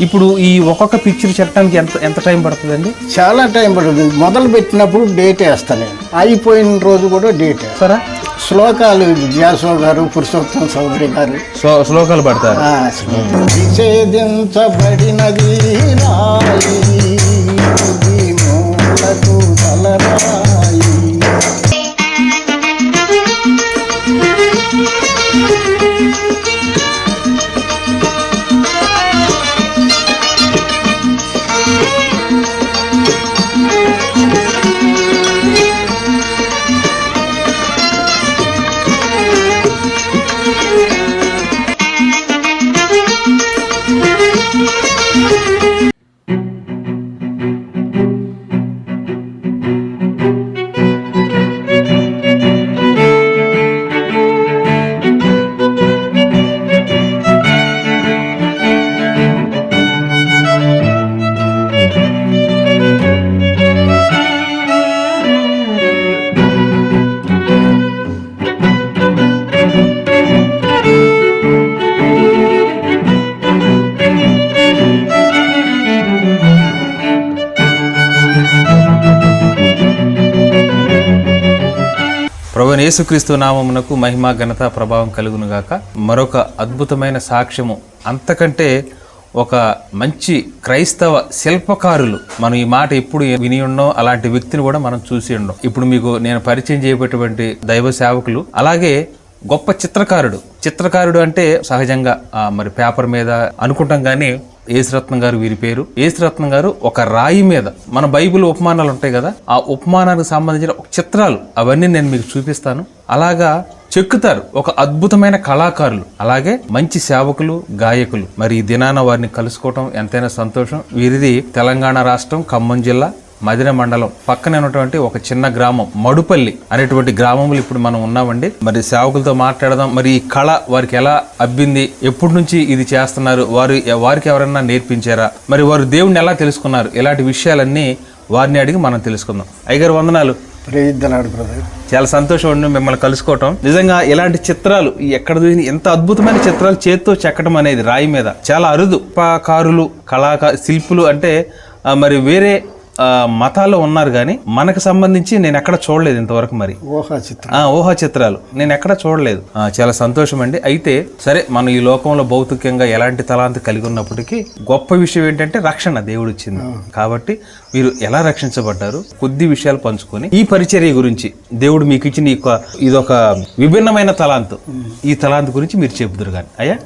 ఇప్పుడు ఈ ఒక్కొక్క పిక్చర్ చెట్టడానికి ఎంత ఎంత టైం పడుతుందండి? చాలా టైం పడుతుంది. మొదలు పెట్టినప్పుడు డేట్ వేస్తాను నేను. అయిపోయిన రోజు కూడా డేట్. సరే. శ్లోకాలు వ్యాసో గారు పురుషోత్తం చౌదరి గారు. శ్లో శ్లోకాలు పడతారు. ఆ, నిషేధించబడినది రాయి ప్రభుని యేసుక్రీస్తు నామమునకు మహిమ ఘనత ప్రభావం కలుగునుగాక మరొక అద్భుతమైన సాక్ష్యము అంతకంటే ఒక మంచి క్రైస్తవ శిల్పకారులు మనం ఈ మాట ఎప్పుడు విని ఉన్నాం అలాంటి వ్యక్తిని కూడా మనం చూసి ఉండం ఇప్పుడు మీకు నేను పరిచయం చేయబడినటువంటి దైవ సేవకులు అలాగే గొప్ప చిత్రకారుడు. చిత్రకారుడు అంటే సహజంగా మరి పేపర్ మీద అనుకుంటాం కానీ ఏసురత్నం గారు వీరి పేరు. ఏసురత్నం గారు ఒక రాయి మీద మన బైబిల్ ఉపమానాలు ఉంటాయి కదా ఆ ఉపమానానికి సంబంధించిన ఒక చిత్రాలు అవన్నీ నేను మీకు చూపిస్తాను. అలాగా చెక్కుతారు ఒక అద్భుతమైన కళాకారులు. అలాగే మంచి సేవకులు గాయకులు. మరి ఈ దినాన వారిని కలుసుకోవటం ఎంతైనా సంతోషం. వీరిది తెలంగాణ రాష్ట్రం ఖమ్మం జిల్లా మదిర మండలం పక్కనే ఉన్నటువంటి ఒక చిన్న గ్రామం మడుపల్లి అనేటువంటి గ్రామంలో ఇప్పుడు మనం ఉన్నామండి. మరి సేవకులతో మాట్లాడదాం. మరి ఈ కళ వారికి ఎలా అబ్బింది? ఎప్పటి నుంచి ఇది చేస్తున్నారు? వారు వారికి ఎవరైనా నేర్పించారా? మరి వారు దేవుణ్ణి ఎలా తెలుసుకున్నారు? ఇలాంటి విషయాలన్నీ వారిని అడిగి మనం తెలుసుకుందాం. అయ్యగారు వందనాలు. చాలా సంతోషం అండి మిమ్మల్ని కలుసుకోవటం. నిజంగా ఇలాంటి చిత్రాలు ఎక్కడ చూసిన ఎంత అద్భుతమైన చిత్రాలు చేత్తో చెక్కడం అనేది రాయి మీద చాలా అరుదు. కారులు కళాకా శిల్పులు అంటే మరి వేరే మతాల్లో ఉన్నారు కానీ మనకు సంబంధించి నేను ఎక్కడ చూడలేదు ఇంతవరకు మరి. ఊహా చిత్రం ఆ ఊహా చిత్రాలు. నేను ఎక్కడ చూడలేదు. చాలా సంతోషం అండి అయితే సరే మనం ఈ లోకంలో భౌతికంగా ఎలాంటి తలాంతి కలిగి ఉన్నప్పటికీ గొప్ప విషయం ఏంటంటే రక్షణ దేవుడు ఇచ్చింది కాబట్టి మీరు ఎలా రక్షించబడ్డారు? కొద్ది విషయాలు పంచుకొని ఈ పరిచర్య గురించి దేవుడు మీకు ఇచ్చిన ఇదొక విభిన్నమైన తలాంతు. ఈ తలాంతు గురించి మీరు చెబుదురు కానీ అయ్యా?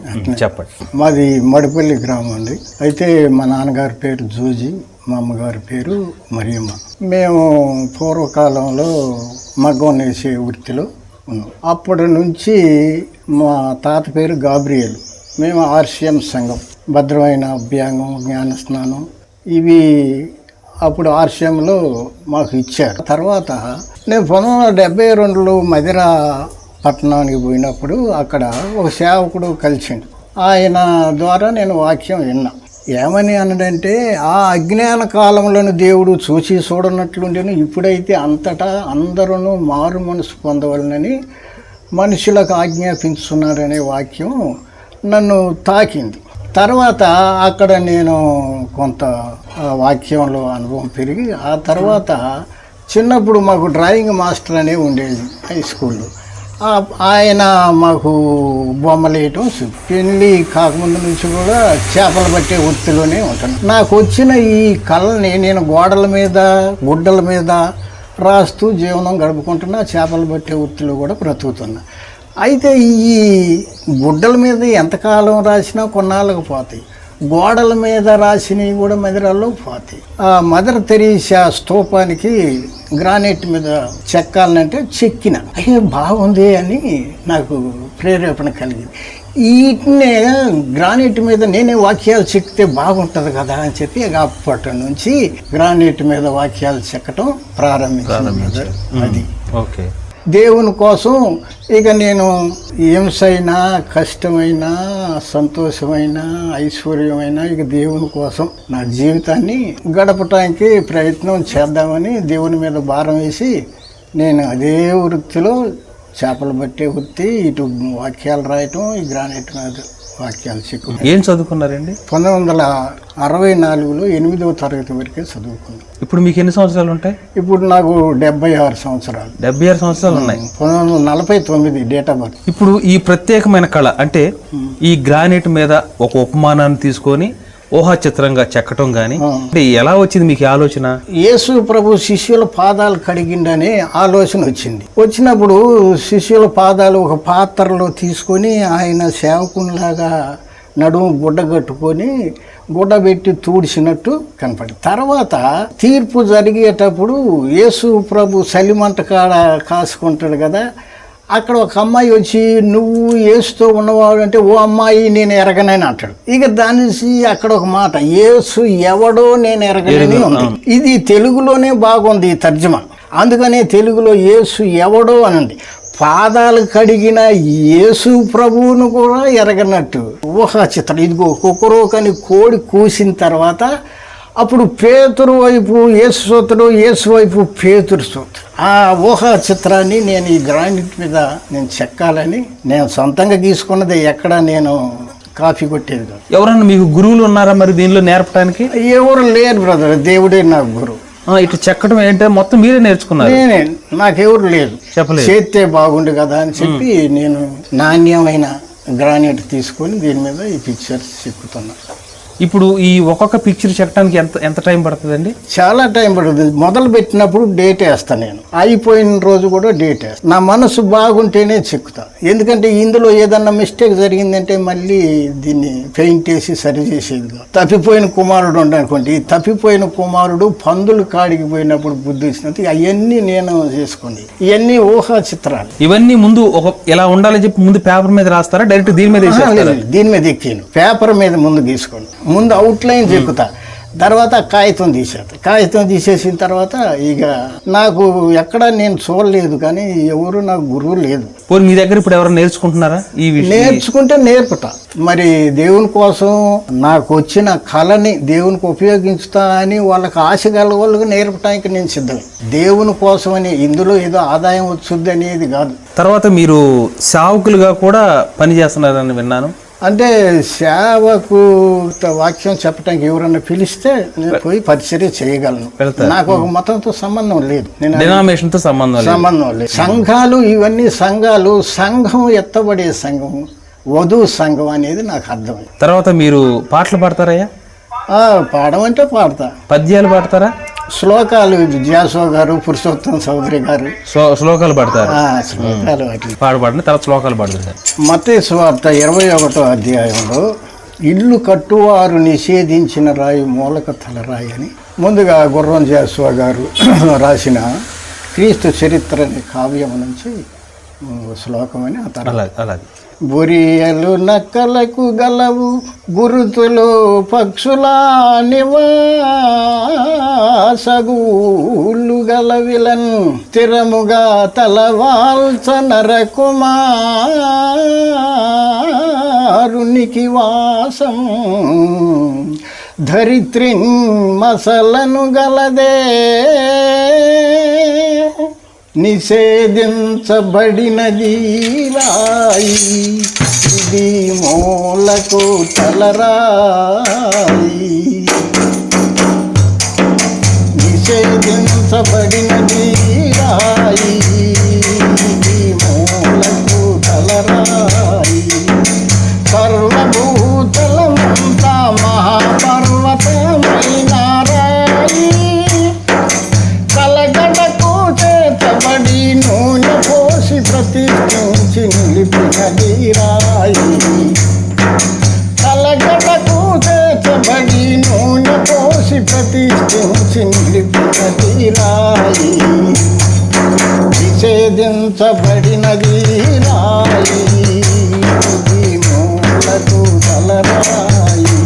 చెప్పండి. మాది మడిపల్లి గ్రామం అండి. అయితే మా నాన్నగారి పేరు జూజి. మా అమ్మగారి పేరు మరియమ్మ. మేము పూర్వకాలంలో మగ్గం నేసే వృత్తిలో ఉన్నాం. అప్పటి నుంచి మా తాత పేరు గాబ్రియల్. మేము ఆర్సిఎం సంఘం. భద్రమైన అభ్యాంగం జ్ఞాన స్నానం. ఇవి అప్పుడు ఆర్సిఎంలో మాకు ఇచ్చారు. తర్వాత నేను పంతొమ్మిది వందల డెబ్బై రెండులో మదిర పట్టణానికి పోయినప్పుడు అక్కడ ఒక సేవకుడు కలిసిండు. ఆయన ద్వారా నేను వాక్యం విన్నా. ఏమని అనడంటే ఆ అజ్ఞాన కాలంలోని దేవుడు చూసి చూడనట్లుండేను. ఇప్పుడైతే అంతటా అందరూ మారు మనసు పొందవలనని మనుషులకు ఆజ్ఞాపించున్నారనే వాక్యం నన్ను తాకింది. తర్వాత అక్కడ నేను కొంత వాక్యంలో అనుభవం పెరిగి ఆ తర్వాత చిన్నప్పుడు మాకు డ్రాయింగ్ మాస్టర్ అనే ఉండేది హై స్కూల్లో. ఆయన మాకు బొమ్మలు వేయటం పెళ్ళి కాకముందు నుంచి కూడా చేపలు పట్టే వృత్తిలోనే ఉంటాను నాకు వచ్చిన ఈ కళని నేను గోడల మీద గుడ్డల మీద రాస్తూ జీవనం గడుపుకుంటున్నా చేపలు పట్టే వృత్తిలో కూడా బ్రతుకుతున్నా. అయితే ఈ గుడ్డల మీద ఎంతకాలం రాసినా కొన్నాళ్ళకు పోతాయి. గోడల మీద రాసినవి కూడా మదిరాల్లో పోతాయి. ఆ మదర్ తెరీసా స్తూపానికి గ్రానైట్ మీద చెక్కాలంటే చెక్కిన. అయ్యే బాగుంది అని నాకు ప్రేరేపణ కలిగింది. వీటినే గ్రానైట్ మీద నేనే వాక్యాలు చెక్కితే బాగుంటుంది కదా అని చెప్పి అప్పటి నుంచి గ్రానైట్ మీద వాక్యాలు చెక్కటం ప్రారంభించాను అది. ఓకే. దేవుని కోసం ఇక నేను హింసైనా కష్టమైనా సంతోషమైనా ఐశ్వర్యమైనా ఇక దేవుని కోసం నా జీవితాన్ని గడపటానికి ప్రయత్నం చేద్దామని దేవుని మీద భారం వేసి నేను అదే వృత్తిలో చేపలు పట్టే వృత్తి ఇటు వాక్యాలు రాయటం ఈ గ్రానైట్ మీద వాక్యాలు చెక్కు ఏం చదువుకున్నారండి? పంతొమ్మిది వందల అరవై నాలుగులో ఎనిమిదవ తరగతి వరకే చదువుకున్నాను ఇప్పుడు మీకు ఎన్ని సంవత్సరాలు ఉంటాయి? ఇప్పుడు నాకు డెబ్బై ఆరు సంవత్సరాలు. డెబ్బై ఆరు సంవత్సరాలు ఉన్నాయి. పంతొమ్మిది వందల నలభై తొమ్మిది డేట్ ఆఫ్ బర్త్ ఇప్పుడు ఈ ప్రత్యేకమైన కళ అంటే ఈ గ్రానైట్ మీద ఒక ఉపమానాన్ని తీసుకొని ఊహా చిత్రంగా చెక్కటం కానీ ఎలా వచ్చింది మీకు ఆలోచన? యేసు ప్రభు శిష్యుల పాదాలు కడిగిండనే ఆలోచన వచ్చింది. వచ్చినప్పుడు శిష్యుల పాదాలు ఒక పాత్రలో తీసుకొని ఆయన సేవకునిలాగా నడుము గుడ్డ కట్టుకొని గుడ్డ పెట్టి తూడిసినట్టు కనపడి తర్వాత తీర్పు జరిగేటప్పుడు యేసు ప్రభు సలిమంట కాడ కాసుకుంటాడు కదా అక్కడ ఒక అమ్మాయి వచ్చి నువ్వు ఏసుతో ఉన్నవాడు అంటే ఓ అమ్మాయి నేను ఎరగనని అంటాడు. ఇక దాని నుంచి అక్కడ ఒక మాట ఏసు ఎవడో నేను ఎరగనని ఉంది. ఇది తెలుగులోనే బాగుంది ఈ తర్జుమా. అందుకనే తెలుగులో ఏసు ఎవడో అనండి. పాదాలు కడిగిన యేసు ప్రభువును కూడా ఎరగనట్టు. ఊహా చిత్రం. ఇదిగో కుక్కరోకని కోడి కూసిన తర్వాత అప్పుడు పేతురు వైపు యేసు సూత్రుడు యేసు వైపు పేతురు సూత్రుడు ఆ ఊహా చిత్రాన్ని నేను ఈ గ్రానైట్ మీద నేను చెక్కాలని నేను సొంతంగా గీసుకున్నది ఎక్కడ నేను కాఫీ కొట్టేది కాదు. ఎవరన్నా మీకు గురువులు ఉన్నారా మరి దీనిలో నేర్పడానికి? ఎవరు లేరు బ్రదర్ దేవుడే నా గురువు. ఆ, ఇటు చెక్కడం ఏంటంటే మొత్తం మీరే నేర్చుకున్నారు. నేనే నాకెవరు లేదు చెప్పలేదు. చేస్తే బాగుండు కదా అని చెప్పి నేను నాణ్యమైన గ్రానైట్ తీసుకొని దీని మీద ఈ పిక్చర్స్ చెక్కుతున్నా. ఇప్పుడు ఈ ఒక్కొక్క పిక్చర్ చెక్కడానికి ఎంత ఎంత టైం పడుతుందండి? చాలా టైం పడుతుంది. మొదలు పెట్టినప్పుడు డేట్ వేస్తాను నేను. అయిపోయిన రోజు కూడా డేట్ వేస్తాను నా మనసు బాగుంటేనే చెక్కుతా. ఎందుకంటే ఇందులో ఏదన్నా మిస్టేక్ జరిగిందంటే మళ్ళీ దీన్ని పెయింట్ వేసి సరి చేసేది. తప్పిపోయిన కుమారుడు ఉండనుకోండి ఈ తప్పిపోయిన కుమారుడు పందులు కాడికి పోయినప్పుడు బుద్ధి వచ్చినట్టు అవన్నీ నేను చేసుకోండి ఇవన్నీ ఊహా చిత్రాలు. ఇవన్నీ ముందు ఒక ఇలా ఉండాలని చెప్పి ముందు పేపర్ మీద రాస్తారా? డైరెక్ట్ దీని మీద దీని మీద ఎక్కాను పేపర్ మీద ముందు గీసుకోండి ముందు అవుట్లైన్ చెక్కుతా. తర్వాత కాగితం తీసేస్తా. కాగితం తీసేసిన తర్వాత ఇక నాకు ఎక్కడ నేను చూడలేదు కానీ ఎవరు నాకు గురువు లేదు. పోనీ మీ దగ్గర ఇప్పుడు ఎవరైనా నేర్చుకుంటున్నారా ఈ నేర్చుకుంటే నేర్పుతా. మరి దేవుని కోసం నాకు వచ్చిన కళని దేవునికి ఉపయోగించుతా అని వాళ్ళకి ఆశ గల వాళ్ళకి నేర్పడానికి నేను సిద్ధమే. దేవుని కోసమని ఇందులో ఏదో ఆదాయం వచ్చుద్ది అనేది కాదు. తర్వాత మీరు సావుకులుగా కూడా పని చేస్తున్నారని విన్నాను. అంటే సేవకు వాక్యం చెప్పడానికి ఎవరన్నా పిలిస్తే నేను పోయి పరిచర్య చేయగలను. నాకు ఒక మతంతో సంబంధం లేదు. నేను సంబంధం లేదు. సంబంధం లేదు. సంఘాలు ఇవన్నీ సంఘాలు సంఘం ఎత్తబడే సంఘం వధువు సంఘం అనేది నాకు అర్థమైంది. తర్వాత మీరు పాటలు పాడతారయ్యా? పాడమంటే పాడతా. పద్యాలు పాడతారా? శ్లోకాలు జాసో గారు పురుషోత్తం చౌదరి గారు. శ్లో- శ్లోకాలు పాడతారు. ఆ, శ్లోకాలు వాటి పాడు పాడండి తర్వాత శ్లోకాలు పాడుతుంటారు మతే స్వార్త ఇరవై ఒకటో అధ్యాయంలో ఇల్లు కట్టువారు నిషేధించిన రాయి మూలక తలరాయి అని ముందుగా గుర్రం జాస్వా గారు రాసిన క్రీస్తు చరిత్ర అనే కావ్యం నుంచి ఉమ్, శ్లోకం అని ఆ అలాగే. బురియలు నక్కలకు గలవు గురుతులు పక్షుల నివాసగూళ్ళు గలవిలన్ స్థిరముగా తలవాల్చ నరకుమారునికి వాసం. ధరిత్రిన్ మసలను గలదే నిషేధించబడినది రాయి. ఇది మూలకు తలరాయి. నిషేధించబడినది రాయి. పోసి రాయి నిషేధించబడినది రాయి మూలకు తలరాయి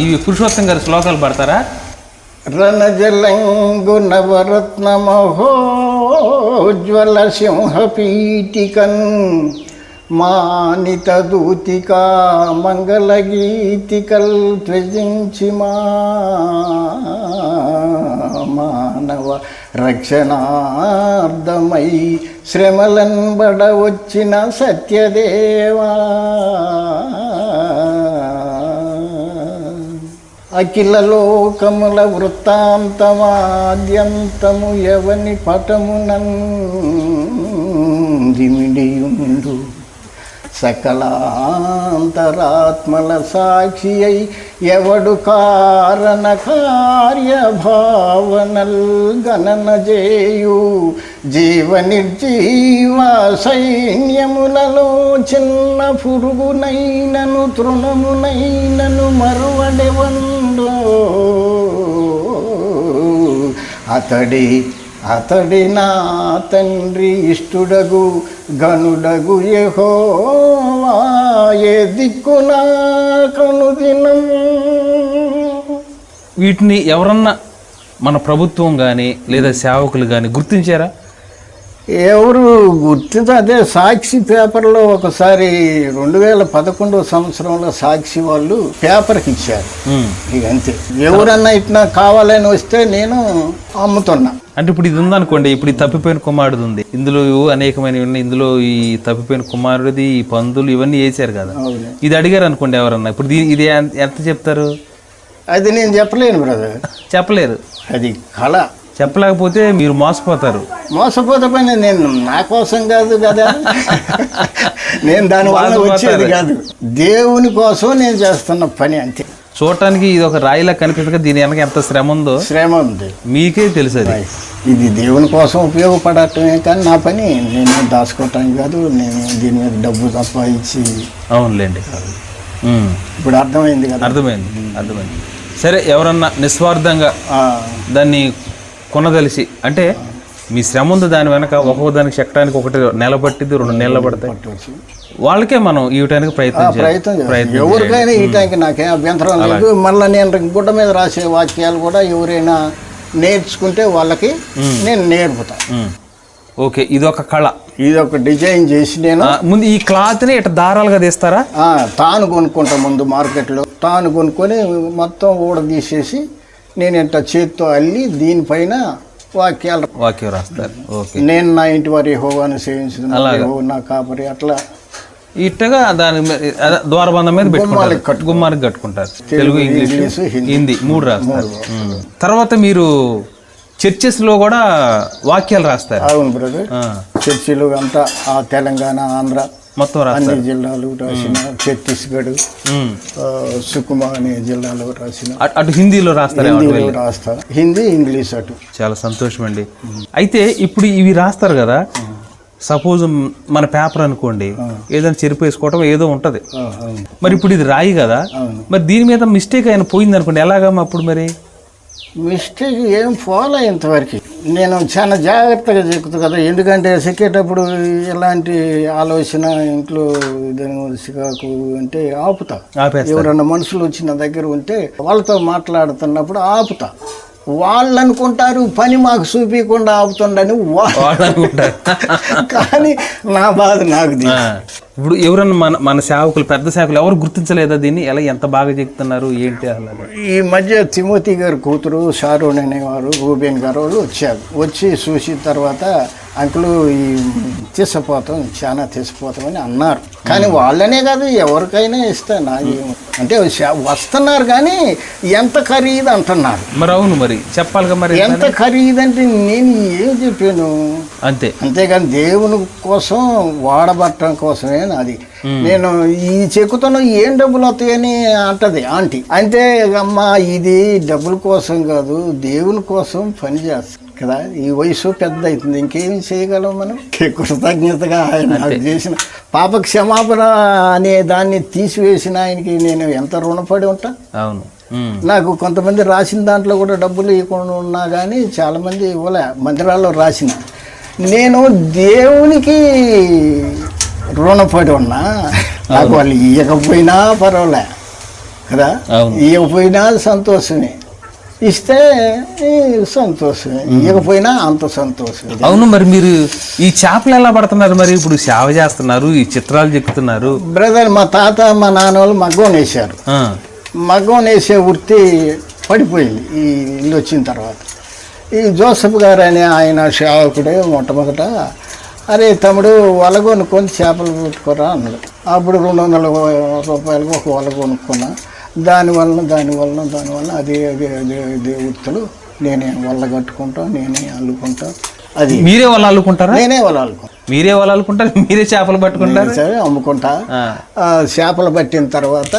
ఇవి పురుషోత్తం గారి శ్లోకాలు పడతారా? రణజలంగు నవరత్నమహోజ్వల సింహపీటికన్ మానిత దూతికా మంగళగీతికల్ త్వజించి మా మానవ రక్షణార్థమై శ్రమలన్ వచ్చిన సత్యదేవా. అఖిల లోకముల వృత్తాంతమాద్యంతము ఎవని పటమునందిమిడియుండు. సకలాంతరాత్మల సాక్షి అయి ఎవడు కారణ కార్యభావనల్ గణన చేయు జీవ నిర్జీవ సైన్యములలో చిన్న పురుగునైనను తృణమునైనను మరువడెవండో? అతడి అతడి నా తండ్రి ఇష్టుడగు గనుడగు ఏ దిక్కునా కనుదినం? వీటిని ఎవరన్నా మన ప్రభుత్వం కానీ లేదా సేవకులు కానీ గుర్తించారా? ఎవరు గుర్తించ అదే సాక్షి పేపర్లో ఒకసారి రెండు వేల పదకొండవ సంవత్సరంలో సాక్షి వాళ్ళు పేపర్కి ఇచ్చారు. ఇక అంతే. ఎవరన్నా ఇట్లా కావాలని వస్తే నేను అమ్ముతున్నా. అంటే ఇప్పుడు ఇది ఉందనుకోండి ఇప్పుడు ఈ తప్పిపోయిన కుమారుడు ఉంది. ఇందులో అనేకమైనవి ఉన్నాయి. ఇందులో ఈ తప్పిపోయిన కుమారుడిది ఈ పందులు ఇవన్నీ వేసారు కదా. ఇది అడిగారు అనుకోండి ఎవరన్నా. ఇప్పుడు ఇది ఎంత చెప్తారు? అది నేను చెప్పలేను బ్రదర్ చెప్పలేరు. అది కళ. చెప్పలేకపోతే మీరు మోసపోతారు. మోసపోతే పని నేను నా కోసం కాదు కదా. నేను దాని వల్ల వచ్చేది కాదు. దేవుని కోసం నేను చేస్తున్న పని అంతే. చూడటానికి ఇది ఒక రాయిలా కనిపిస్తుంది. దీని వెనక ఎంత శ్రమ ఉందో శ్రమ ఉంది. మీకే తెలుసు అది ఇది దేవుని కోసం ఉపయోగపడటమే కానీ నా పని నేను దాచుకోవటానికి కాదు నేను దీని మీద డబ్బు సంపాదించి అవునులేండి. ఇప్పుడు అర్థమైంది కదా. అర్థమైంది అర్థమైంది. సరే ఎవరన్నా నిస్వార్థంగా దాన్ని కొనదలిసి అంటే మీ శ్రమ ఉంది దాని వెనక ఒక్కొక్క దానికి చెక్కడానికి ఒకటి నెల పట్టింది రెండు నెలలు పడతాయి. వాళ్ళకే మనం ఇవ్వటానికి ప్రయత్నం ప్రయత్నం ఎవరికైనా ఈ టైంకి నాకేం అభ్యంతరం లేదు. మళ్ళీ నేను గుడ్డ మీద రాసే వాక్యాలు కూడా ఎవరైనా నేర్చుకుంటే వాళ్ళకి నేను నేర్పుతా. ఉమ్. ఓకే ఇది ఒక కళ. ఇది ఒక డిజైన్ చేసి నేను ముందు ఈ క్లాత్ని ఇట్లా దారాలుగా తీస్తారా? తాను కొనుక్కుంటా ముందు మార్కెట్లో. తాను కొనుక్కొని మొత్తం ఊడ తీసేసి నేను ఇంత చేత్తో అల్లి దీనిపైన వాక్యాలు వాక్యం రాస్తారు. ఓకే. నేను నా ఇంటి వారి హోవాను సేవించదు నా కాపరి అట్లా ఇట్టగా దాని ద్వారబంధం మీద పెట్టుకుంటారు. గుమ్మానికి కట్టుకుంటారు. తెలుగు ఇంగ్లీష్ హిందీ. మూడు రాస్తారు. తర్వాత మీరు చర్చెస్లో కూడా వాక్యాలు రాస్తారు. అవును బ్రదర్. చర్చిలు అంతా ఆ తెలంగాణ ఆంధ్ర మొత్తం అన్ని జిల్లాలు రాసిన ఛత్తీస్గఢ్ సుకుమా అనే జిల్లాలో రాసిన అటు- హిందీలో రాస్తారు హిందీలో రాస్తా. హిందీ ఇంగ్లీష్ అటు. చాలా సంతోషం అండి అయితే ఇప్పుడు ఇవి రాస్తారు కదా సపోజ్ మన పేపర్ అనుకోండి ఏదైనా చెరుపు వేసుకోవటం ఏదో ఉంటది. మరి ఇప్పుడు ఇది రాయి కదా. మరి దీని మీద మిస్టేక్ అయిన పోయింది అనుకోండి ఎలాగమ్మా అప్పుడు మరి? మిస్టేక్ ఏం ఫాలో ఇంతవరకు నేను చాలా జాగ్రత్తగా చెక్కుతా కదా ఎందుకంటే చెక్కేటప్పుడు ఎలాంటి ఆలోచన ఇంట్లో సికాకు అంటే ఆపుతా. ఎవరన్నా మనుషులు వచ్చిన దగ్గర ఉంటే వాళ్ళతో మాట్లాడుతున్నప్పుడు ఆపుతా. వాళ్ళు అనుకుంటారు పని మాకు చూపించకుండా ఆపుతుండని వా- వాళ్ళు అనుకుంటారు కానీ నా బాధ నాకు. ఇప్పుడు ఎవరన్నా మన మన సేవకులు పెద్ద సేవకులు ఎవరు గుర్తించలేదా దీన్ని? ఎలా ఎంత బాగా చెప్తున్నారు ఏంటి అలా ఈ మధ్య తిమోతి గారి కూతురు షారూన్ అనేవారు రూబేన్ గారు వాళ్ళు వచ్చారు. వచ్చి చూసిన తర్వాత అంకులు ఈ తీసపోతాం చాలా తీసిపోతామని అన్నారు. కానీ వాళ్ళనే కాదు ఎవరికైనా ఇస్తా నాది అంటే వస్తున్నారు కానీ ఎంత ఖరీదు అంటున్నారు. మరి అవును మరి చెప్పాలిగా మరి ఎంత ఖరీదు అంటే నేను ఏం చెప్పాను? అంతే. అంతేగాని దేవుని కోసం వాడబట్టడం కోసమే నాది. నేను ఈ చెక్కుతాను ఏం డబ్బులు వస్తాయని అంటది ఆంటీ. అంటే అమ్మా ఇది డబ్బుల కోసం కాదు దేవుని కోసం పని చేస్తాం. కదా? ఈ వయసు పెద్ద అవుతుంది ఇంకేం చేయగలం మనం? కృతజ్ఞతగా ఆయన నాకు చేసిన పాప క్షమాపణ అనే దాన్ని తీసివేసిన ఆయనకి నేను ఎంత రుణపడి ఉంటా? అవును. నాకు కొంతమంది రాసిన దాంట్లో కూడా డబ్బులు ఇవ్వకుండా ఉన్నా కానీ చాలామంది ఇవ్వలే. మందిరాల్లో రాసిన. నేను దేవునికి రుణపడి ఉన్నా. నాకు వాళ్ళు ఇవ్వకపోయినా పర్వాలే. కదా? అవును. ఇవ్వకపోయినా సంతోషమే. ఇస్తే సంతోషమే. ఇవ్వకపోయినా అంత సంతోషం అవును మరి మీరు ఈ చేపలు ఎలా పడుతున్నారు మరి? ఇప్పుడు సేవ చేస్తున్నారు ఈ చిత్రాలు చెక్కుతున్నారు. బ్రదర్ మా తాత మా నాన్న వాళ్ళు మగ్గం వేసారు మగ్గం వేసే వృత్తి పడిపోయింది ఈ ఇల్లు వచ్చిన తర్వాత. ఈ జోసఫ్ గారు అనే ఆయన సేవకుడే మొట్టమొదట అరే తమ్ముడు వల కొనుక్కొని చేపలు పెట్టుకోరా అన్నాడు. అప్పుడు రెండు వందల రూపాయలకు ఒక వల కొనుక్కున్నా. దానివల్ల దానివల్ల దానివల్ల అదే అదే అదే అదే వృత్తులు నేనే వల్ల కట్టుకుంటా నేనే అల్లుకుంటా. అది మీరే వాళ్ళు అల్లుకుంటారా? నేనే వల అల్లుకుంటా. మీరే వాళ్ళు అల్లుకుంటారు? మీరే చేపలు పట్టుకుంటారు? సరే అమ్ముకుంటా. చేపలు పట్టిన తర్వాత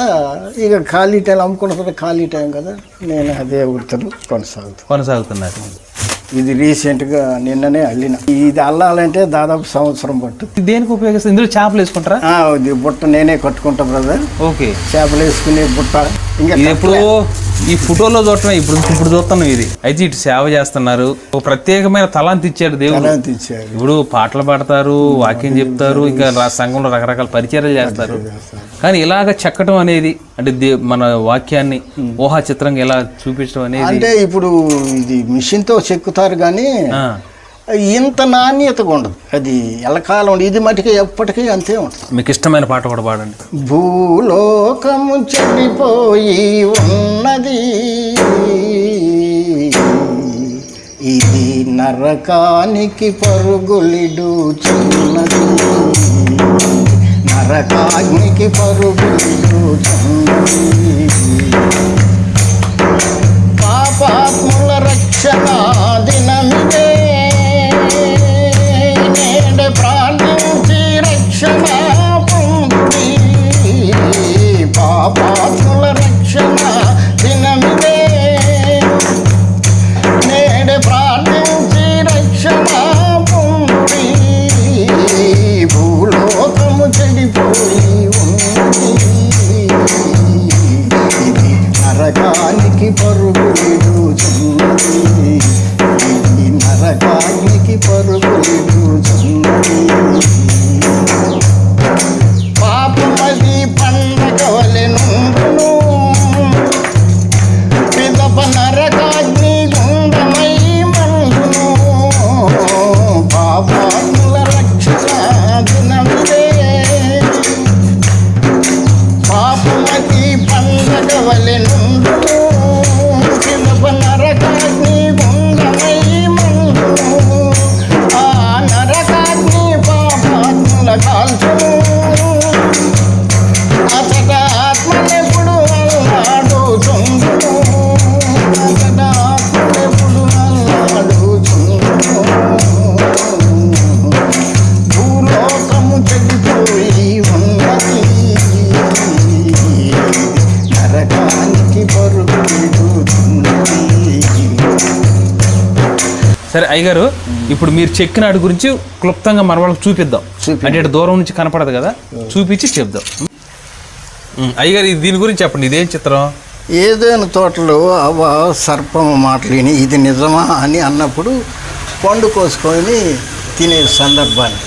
ఇక ఖాళీ టైం తర్వాత ఖాళీ టైం కదా నేను అదే వృత్తులు కొనసాగుతాను కొనసాగుతున్నారు. ఇది రీసెంట్గా నిన్ననే అల్లిన. ఇది అల్లాలంటే దాదాపు సంవత్సరం పట్టు. దేనికి ఉపయోగిస్తుంది ఇందులో చేపలు వేసుకుంటారా? ఇది బుట్ట నేనే కట్టుకుంటా బ్రదర్ ఓకే. చేపలు వేసుకునే బుట్ట ఇది ఎప్పుడో? ఈ ఫోటోలో చూడటం ఇప్పుడు ఇప్పుడు చూస్తున్నాం ఇది. అయితే ఇటు సేవ చేస్తున్నారు. ఓ ప్రత్యేకమైన తలాంతి ఇచ్చాడు దేవుడు. ఇప్పుడు పాటలు పాడతారు వాక్యం చెప్తారు ఇంకా సంఘంలో రకరకాల పరిచయాలు చేస్తారు. కానీ ఇలాగ చెక్కటం అనేది అంటే మన వాక్యాన్ని ఊహా చిత్రంగా ఎలా చూపించడం అనేది అంటే ఇప్పుడు ఇది మిషన్తో చెక్కుతారు కానీ ఇంత నాణ్యతగా ఉండదు. అది ఎల్లకాలం ఇది మటుకు ఎప్పటికీ అంతే ఉంటుంది మీకు ఇష్టమైన పాట కూడా పాడండి. భూలోకము చెడిపోయి ఉన్నది. ఇది నరకానికి పరుగులిడుచున్నది నరకాగ్నికి పరుగులిడుచున్నది పాపాత్ముల రక్షణ దినమిదే boom అయ్యగారు ఇప్పుడు మీరు చెక్కిన అడు గురించి క్లుప్తంగా మన వాళ్ళకి చూపిద్దాం. అంటే ఇటు దూరం నుంచి కనపడదు కదా? చూపించి చెప్దాం. అయ్యగారు ఇది దీని గురించి చెప్పండి. ఇదేం చిత్రం? ఏదైనా తోటలో అవ సర్పం మాటలేని ఇది నిజమా అని అన్నప్పుడు పండు కోసుకొని తినే సందర్భాన్ని.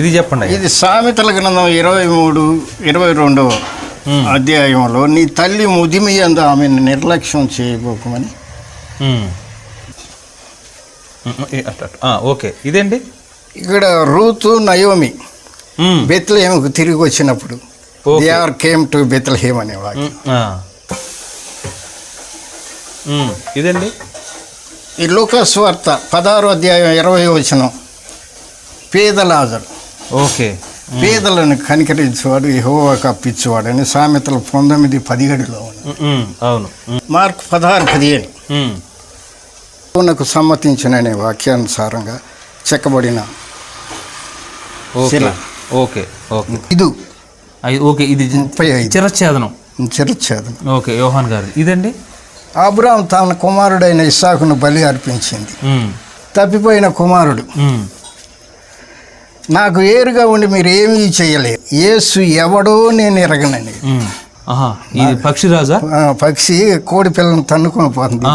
ఇది చెప్పండి. ఇది సామెతల గ్రంథం ఇరవై మూడు ఇరవై రెండవ అధ్యాయంలో నీ తల్లి ముదిమి అందు ఆమెను నిర్లక్ష్యం చేయబోకమని. ఓకే. ఇదేంటి? ఇక్కడ రూతు నయోమి. బెత్లహేమకు తిరిగి వచ్చినప్పుడు. They are came to Bethlehem అనే వాక్యం. ఇదండి ఈ లూకాస్ వార్త పదహారో అధ్యాయం ఇరవై వచనం. పేదలాజరు ఓకే. పేదలను కనికరించేవాడు యెహోవా కప్పించేవాడు అని సామెతలు పంతొమ్మిది పదిహేడులో అవును. మార్క్ పదహారు పదిహేను ఉమ్, నాకు సమ్మతించిన అనే వాక్యానుసారంగా చెక్కబడిన ఓకే. ఓకే. ఓకే. ఇది. ఓకే. ఇది చిరచ్ఛేదనం. చిరచ్ఛేదం ఓకే. యోహాన్ గారు ఇదండి? అబ్రాం తన కుమారుడైన ఇస్సాకును బలి అర్పించింది. తప్పిపోయిన కుమారుడు. నాకు ఏరుగా ఉండి మీరు ఏమీ చేయలేరు. యేసు ఎవడో నేను. ఆహా ఇది పక్షిరాజా? ఆ, పక్షి కోడి పిల్లను తన్నుకొని పోతుంది.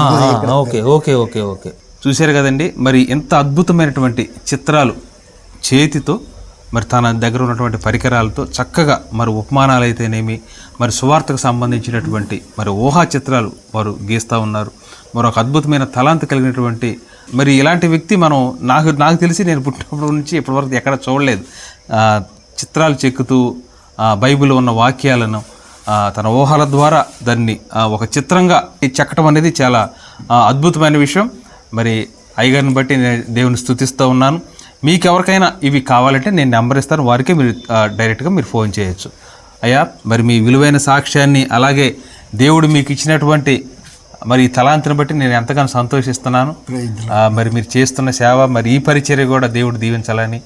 Okay okay okay okay. చూశారు కదండి మరి ఎంత అద్భుతమైనటువంటి చిత్రాలు చేతితో మరి తన దగ్గర ఉన్నటువంటి పరికరాలతో చక్కగా మరి ఉపమానాలు అయితేనేమి మరి సువార్తకు సంబంధించినటువంటి మరి ఊహా చిత్రాలు వారు గీస్తూ ఉన్నారు. మరొక అద్భుతమైన తలాంత కలిగినటువంటి మరి ఇలాంటి వ్యక్తి మనం నాకు నాకు తెలిసి నేను పుట్టినప్పటి నుంచి ఇప్పటివరకు ఎక్కడ చూడలేదు. చిత్రాలు చెక్కుతూ ఆ, బైబిల్లో ఉన్న వాక్యాలను తన ఊహల ద్వారా దాన్ని ఒక చిత్రంగా చెక్కటం అనేది చాలా అద్భుతమైన విషయం. మరి అయ్యగారిని బట్టి నేను దేవుని స్థుతిస్తూ ఉన్నాను. మీకు ఎవరికైనా ఇవి కావాలంటే నేను నెంబర్ ఇస్తాను. వారికే మీరు డైరెక్ట్గా మీరు ఫోన్ చేయొచ్చు. అయ్యా మరి మీ విలువైన సాక్ష్యాన్ని అలాగే దేవుడు మీకు ఇచ్చినటువంటి మరి ఈ తలాంతిని బట్టి నేను ఎంతగానో సంతోషిస్తున్నాను. మరి మీరు చేస్తున్న సేవ మరి ఈ పరిచర్య కూడా దేవుడు దీవించాలని